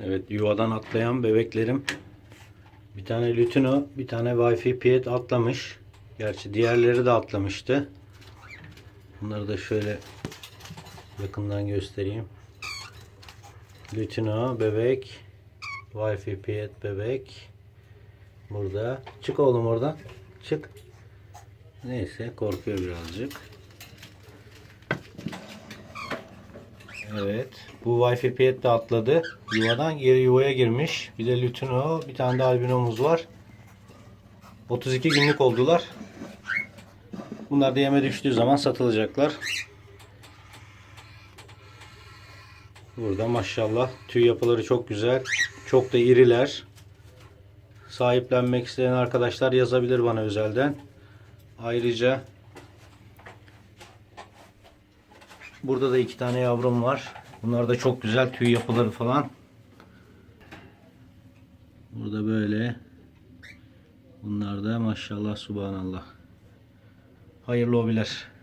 Evet yuvadan atlayan bebeklerim. Bir tane Lutino, bir tane Wi-Fi Piet atlamış. Gerçi diğerleri de atlamıştı. Bunları da şöyle yakından göstereyim. Lutino bebek, Wi-Fi Piet bebek. Burada. Çık oğlum oradan. Çık. Neyse korkuyor birazcık. Evet. Bu Wi-Fi Piet de atladı. Yuvadan geri yuvaya girmiş. Bir de Lutino, bir tane de albinomuz var. 32 günlük oldular. Bunlar da yeme düştüğü zaman satılacaklar. Burada maşallah tüy yapıları çok güzel. Çok da iriler. Sahiplenmek isteyen arkadaşlar yazabilir bana özelden. Ayrıca burada da iki tane yavrum var. Bunlar da çok güzel tüy yapıları falan. Burada böyle. Bunlar da maşallah subhanallah. Hayırlı hobiler.